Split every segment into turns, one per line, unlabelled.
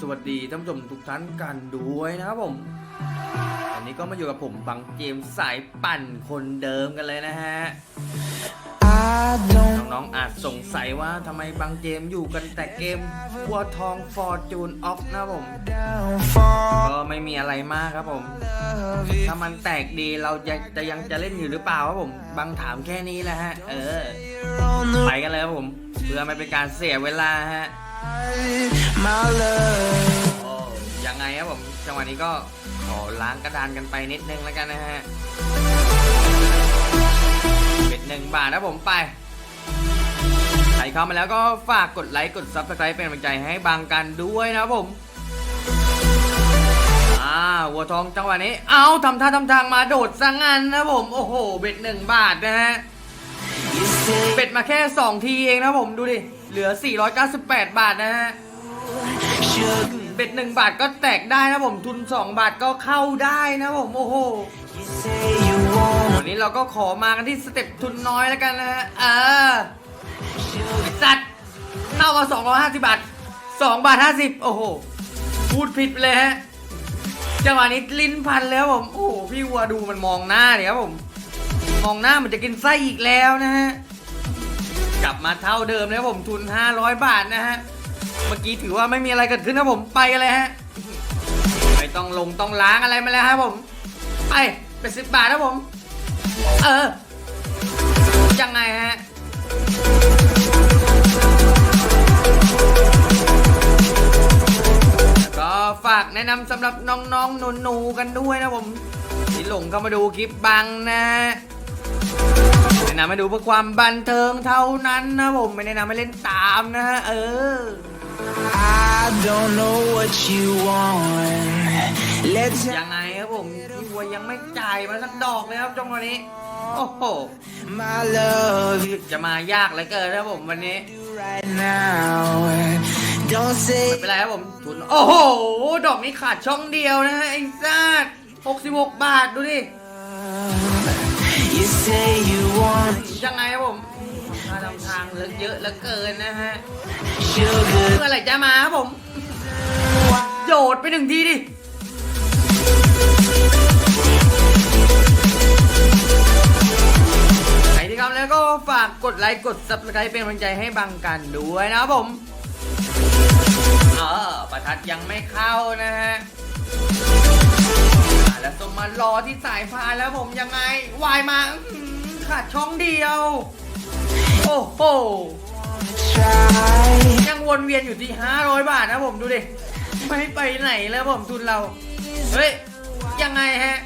สวัสดีท่านผู้ชมทุกท่านกันด้วยนะครับผมวันนี้ก็มาอยู่กับผมบังเจมสายปั่นคนเดิมกันเลยนะฮะน้องๆอาจสงสัยว่าทำไมบางเกมอยู่กันแต่เกมวัวทองฟอร์จูนออฟนะผม ก็ไม่มีอะไรมากครับผม ถ้ามันแตกดีเราจะจะยังจะเล่นอยู่หรือเปล่าครับผมบางถามแค่นี้แหละฮะ เออ ไปกันเลยครับผม เพื่อไม่เป็นการเสียเวลาฮะ โอ้ยังไงครับผมจังหวะนี้ก็ขอล้างกระดานกันไปนิดนึงแล้วกันนะฮะเป็นหนึ่งบาทนะผมไปใครเข้ามาแล้วก็ฝากกดไลค์กดซับสไครป์เป็นกำลังใจให้บางกันด้วยนะครับผมอ่าวัวทองจังหวะนี้ เอาทำท่าทำทางมาโดดสังงันนะผม โอ้โห เบ็ดหนึ่งบาทนะฮะ เบ็ดมาแค่ 2 ทีเองนะผมดูดิ เหลือ 498 บาทนะฮะเบ็ดหนึ่งบาทก็แตกได้นะผมทุน 2 บาทก็เข้าได้นะผมโอ้โหวันนี้เราก็ขอมากันที่สเต็ปทุนน้อยแล้วกันนะฮะเออจัดเข้ามา250 บาท 2 บาท 50 โอ้โห พูดผิดเลยฮะจังหวะนี้ลิ้นพันแล้วผม โอ้โห พี่วัวดูมันมองหน้าเนี่ยครับผม มองหน้ามันจะกินไส้อีกแล้วนะฮะ มาเท่าเดิมนะครับผมทุน 500 บาทนะฮะ เมื่อกี้ถือว่าไม่มีอะไรเกิดขึ้นนะผมไปเลยฮะ ไม่ต้องลงต้องล้างอะไรมาแล้วครับผม ไปเป็นสิบบาทนะผม เออ ยังไงฮะก็ฝากแนะนำสำหรับน้องๆหนูๆกันด้วยนะผมที่หลงเข้ามาดูคลิปบังนะ นะนำให้ดูเพื่อความบันเทิงเท่านั้นนะผมไม่แนะนำให้เล่นตามนะฮะเออ
I don't know what you want. Let's
ยังไงครับผมพี่วัวยังไม่จ่ายมาสักดอกเลยครับจังหวะนี้ โอ้โห
my love
รู้สึกจะมายากเหลือเกินนะครับผมวันนี้
you right now. Don't say
ไม่เป็นไรครับผมทุน โอ้โห ดอกนี้ขาดช่องเดียวนะฮะไอ้ซ่า66 บาทดูดิ ยังไงครับผมทางทำทางเหลือเยอะเหลือเกินนะฮะ
sugar.
เมื่อไหร่จะมาครับผมโยดไปหนึ่งทีดิใครที่เข้ามาแล้วก็ฝากกดไลค์กด subscribe เป็นกำลังใจให้บังกันด้วยนะครับผมเออประทัดยังไม่เข้านะฮะอะ แล้วส่งมารอที่สายพานแล้วผมยังไง วายมาขาดช่องเดียว โอ้โหยังวนเวียนอยู่ที่ 500 บาทนะผมดูดิ ไม่ไปไหนแล้วผมทุนเรา เฮ้ย ยังไงฮะ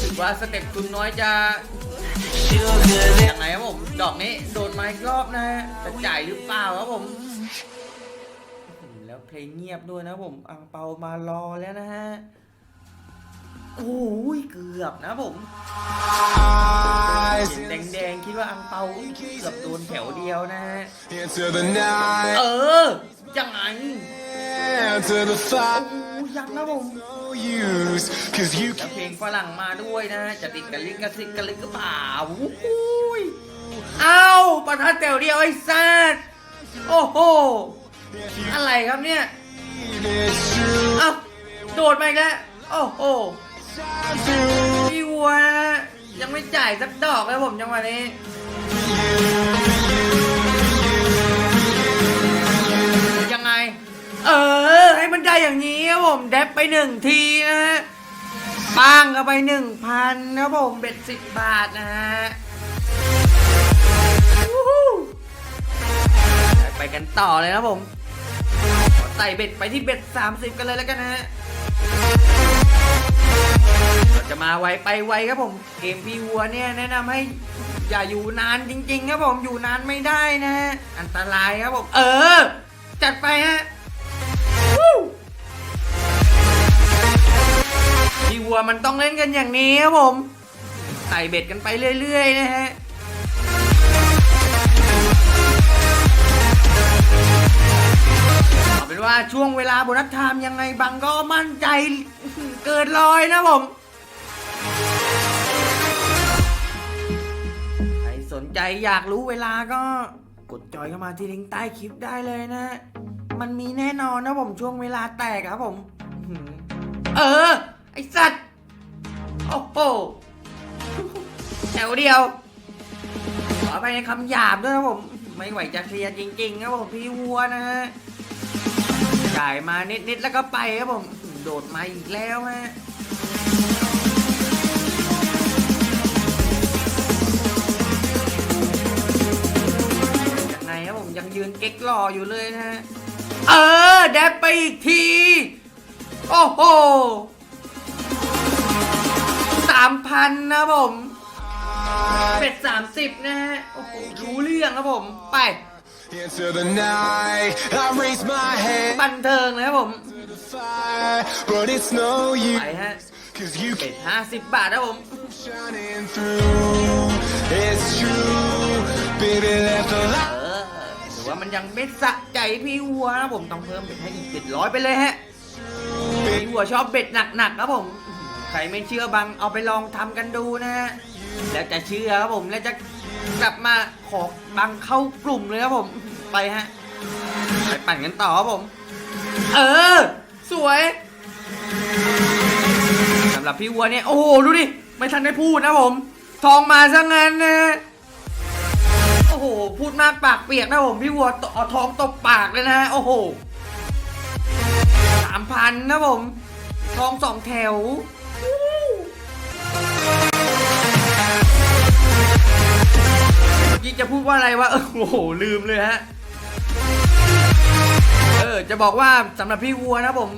ถือว่าสเต็ปทุนน้อยจะยังไงครับผม ดอกนี้โดนไม้รอบนะฮะจะจ่ายหรือเปล่าครับผม อื้อหือแล้วเพลงเงียบด้วยนะผมอังเปามารอแล้วนะฮะ โอ้ยเกือบนะผม
eyes
เห็นแดงๆ คิดว่าอังเปาเกือบโดนแถวเดียวนะฮะ
into the night,
เออ ยังไง
into the
โอ้
fire.
ยยังนะผม
No use, cause you
แล้ว
can't
เพลงฝรั่งมาด้วยนะ จะติดกับลิขสิทธิ์กันหรือเปล่าอุ้ยเอ้าประทัดแถวเดียวไอ้สัสโอ้โห อะไรครับเนี่ยเอ้าโดดมาอีกแล้วโอ้โหพี่วัวยังไม่จ่ายสักดอกเลยผมจังหวะนี้ยังไง เออ ให้มันได้อย่างนี้ครับผมแดบไปหนึ่งทีนะฮะป้างก็ไปหนึ่งพันนะครับผมเบ็ดสิบบาทนะฮะไปกันต่อเลยนะครับผม ขอไต่เบ็ดไปที่เบ็ดสามสิบกันเลยแล้วกันนะฮะจะมาไวไปไวครับผม เกมพี่วัวเนี่ยแนะนำให้อย่าอยู่นานจริง ๆ ครับผมอยู่นานไม่ได้นะฮะอันตรายครับผม เออ จัดไปฮะพี่วัวมันต้องเล่นกันอย่างนี้ครับผมใส่เบ็ดกันไปเรื่อย ๆ นะฮะ ว่าช่วงเวลาโบนัสไทม์ยังไงบังก็มั่นใจเกินร้อยนะผม ใครสนใจอยากรู้เวลาก็กดจอยเข้ามาที่ลิงก์ใต้คลิปได้เลยนะ มันมีแน่นอนนะผมช่วงเวลาแตกครับผม เออ ไอสัตว์ โอ้โหแถวเดียว ขอไปในคำหยาบด้วยครับผม ไม่ไหวจะเคลียร์จริงๆครับผมพี่วัวนะฮะ จ่ายมานิดๆแล้วก็ไปครับผมโดดมาอีกแล้วฮะยังไงครับผมยังยืนเก๊กรออยู่เลยนะฮะเออแดบไปอีกที โอ้โหสามพันนะผมเป็ดสามสิบนะฮะโอ้โหรู้เรื่องครับผมไป
Into the night, I raise my hand
บันเทิงเลยครับผม
to the fire, but it's no
ไป
use,
ฮะ
cause you
เป็ด
keep
ห้าสิบบาทนะผม
shining through. It's true, baby, let the
เอ
light
อหรือว่ามันยังไม่สะใจพี่วัวนะผมต้องเพิ่มเบ็ดให้อีกเจ็ดร้อยไปเลยฮะพี่วัวชอบเบ็ดหนักๆครับผม ใครไม่เชื่อบังเอาไปลองทำกันดูนะฮะแล้วจะเชื่อครับผมแล้วจะ กลับมาขอบังเข้ากลุ่มเลยครับผม ไปฮะ ไปปั่นกันต่อครับผม เออ สวยสำหรับพี่วัวเนี่ย โอ้โห ดูดิ ไม่ทันได้พูดนะผม ทองมาซะงั้นนะโอ้โห พูดมากปากเปียกนะผมพี่วัวเอาทองตบปากเลยนะ โอ้โหสามพันนะผม ทองสองแถว ว่าอะไรวะ โอ้โห ลืมเลยฮะ เออ จะบอกว่าสำหรับพี่วัวนะผม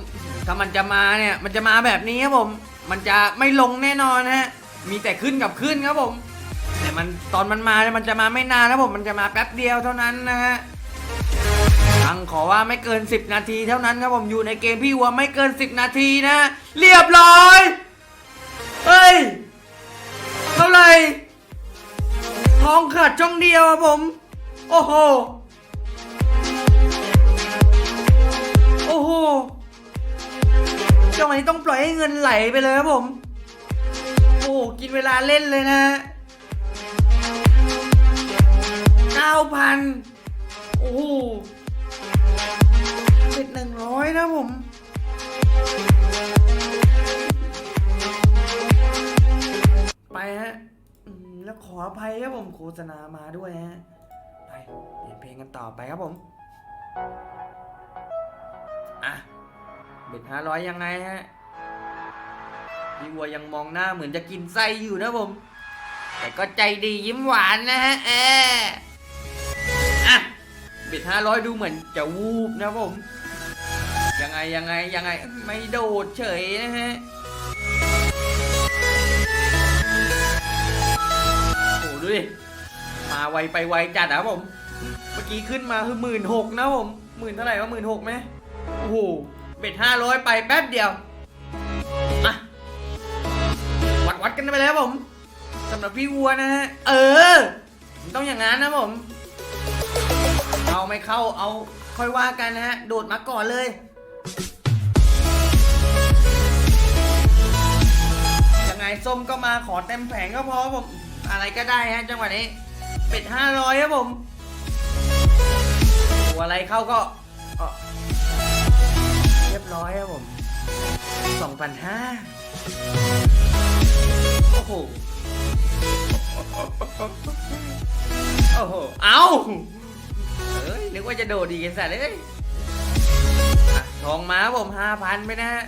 ถ้ามันจะมาเนี่ย มันจะมาแบบนี้ครับผม มันจะไม่ลงแน่นอนฮะ มีแต่ขึ้นกับขึ้นครับผม แต่มันตอนมันมาเนี่ยมันจะมาไม่นานนะผม มันจะมาแป๊บเดียวเท่านั้นนะฮะฟังขอว่าไม่เกิน 10 นาทีเท่านั้นครับผมอยู่ในเกมพี่วัวไม่เกิน 10 นาทีนะ เรียบร้อย เฮ้ย เท่าไหร่ ทองขาดช่องเดียวครับผม โอ้โห โอ้โหจังหวะนี้ต้องปล่อยให้เงินไหลไปเลยครับผม โอ้โห กินเวลาเล่นเลยนะเก้าพันโอ้โหเป็นหนึ่งร้อยนะผมไปฮะ แล้วขออภัยครับผมโฆษณามาด้วยฮะไปเปลี่ยนเพลงกันต่อไปครับผมอะเบ็ดห้าร้อยยังไงฮะพี่วัวยังมองหน้าเหมือนจะกินไส้อยู่นะผม แต่ก็ใจดียิ้มหวานนะฮะเอออะบิดห้าร้อยดูเหมือนจะวูบนะผม ยังไงยังไงยังไงไม่โดดเฉยนะฮะ ไวไปไวจัดนะผม เมื่อกี้ขึ้นมาคือหมื่นหกนะผมหมื่นเท่าไหร่ก็หมื่นหกไหมโอ้โหเบ็ดห้าร้อยไปแป๊บเดียวมาวัดวัดกันไปเลยครับผมสำหรับพี่วัวนะฮะเออต้องอย่างนั้นนะผม เอาไม่เข้าเอาค่อยว่ากันนะฮะ โดดมาก่อนเลยยังไงส้มก็มาขอเต็มแผงก็พอผม อะไรก็ได้ฮะจังหวะนี้ เป็ดห้าร้อยครับผมตัวอะไรเข้าก็เรียบร้อยครับผมสองพันห้าโอ้โหโอ้โห เอาเอ้ย นึกว่าจะโดดดีกันสัตว์เลยทองมาครับผมห้าพันไปนะฮะ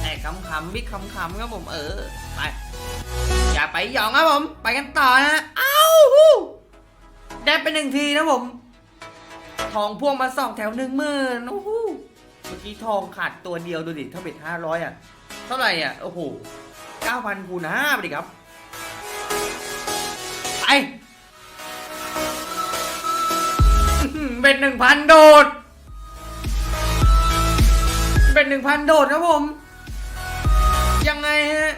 แต่คำคำบิ๊กคำคำครับผมเออ ไป อย่าไปหยองครับผม ไปกันต่อนะ เอ้าหู ได้ไปหนึ่งทีนะผม ทองพ่วงมาสองแถวหนึ่งหมื่นโอ้โหเมื่อกี้ทองขาดตัวเดียวดูดิถ้าเบ็ดห้าร้อยอะ เท่าไหร่อะ โอ้โหเก้าพันคูณห้าไปดิครับ ไปอื้อหือเป็นหนึ่งพันโดด เป็นหนึ่งพันโดดนะผม ยังไงฮะ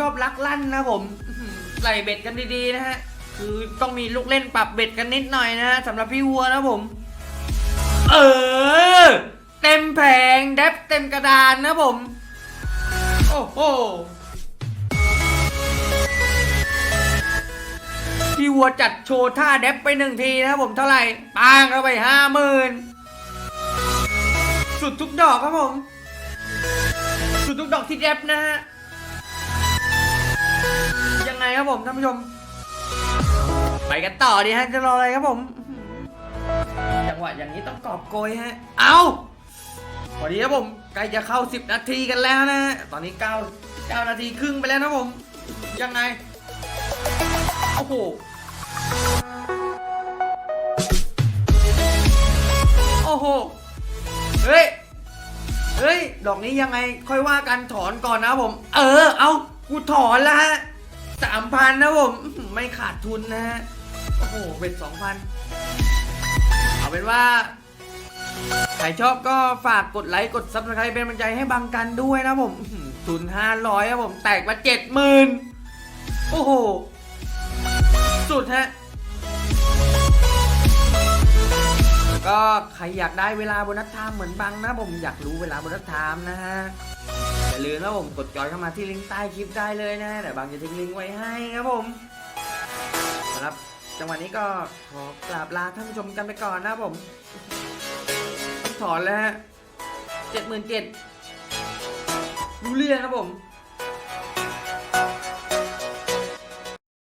ชอบลักลั่นนะผมอื้อหือไหลเบ็ดกันดีๆนะฮะ คือต้องมีลูกเล่นปรับเบ็ดกันนิดหน่อยนะฮะสำหรับพี่วัวนะผม เออ เต็มแผงเดฟเต็มกระดานนะผม โอ้โหพี่วัวจัดโชว์ท่าเดฟไปหนึ่งทีนะผมเท่าไหร่ปางเข้าไปห้าหมื่นสุดทุกดอกครับผม สุดทุกดอกที่เดฟนะฮะ ครับผมท่านผู้ชม ไปกันต่อดีฮะจะรออะไรครับผม จังหวะอย่างนี้ต้องกอบโกยฮะ เอาพอดีครับผมใกล้จะเข้า 10 นาทีกันแล้วนะ ตอนนี้ 9 9 นาทีครึ่งไปแล้วนะผม ยังไง โอ้โหโอ้โห เฮ้ย เฮ้ย ดอกนี้ยังไงค่อยว่ากันถอนก่อนนะผม เออ เอากูถอนแล้วฮะ สามพันนะผม ไม่ขาดทุนนะฮะ โอ้โหเป็นสองพันเอาเป็นว่า ใครชอบก็ฝากกดไลค์กดซับสไครป์เป็นกำลังใจให้บังกันด้วยนะผมทุนห้าร้อยครับผม แตกมาเจ็ดหมื่นโอ้โห สุดฮะก็ใครอยากได้เวลาโบนัสไทม์เหมือนบังนะผมอยากรู้เวลาโบนัสไทม์นะฮะ อย่าลืมนะผมกดจอยเข้ามาที่ลิงก์ใต้คลิปได้เลยนะเดี๋ยวบางจะทิ้งลิงก์ไว้ให้ครับผมสำหรับจังหวะนี้ก็ขอกราบลาท่านผู้ชมกันไปก่อนนะครับผมถอนแล้วฮะเจ็ดหมื่นเจ็ดรู้เรื่องครับผม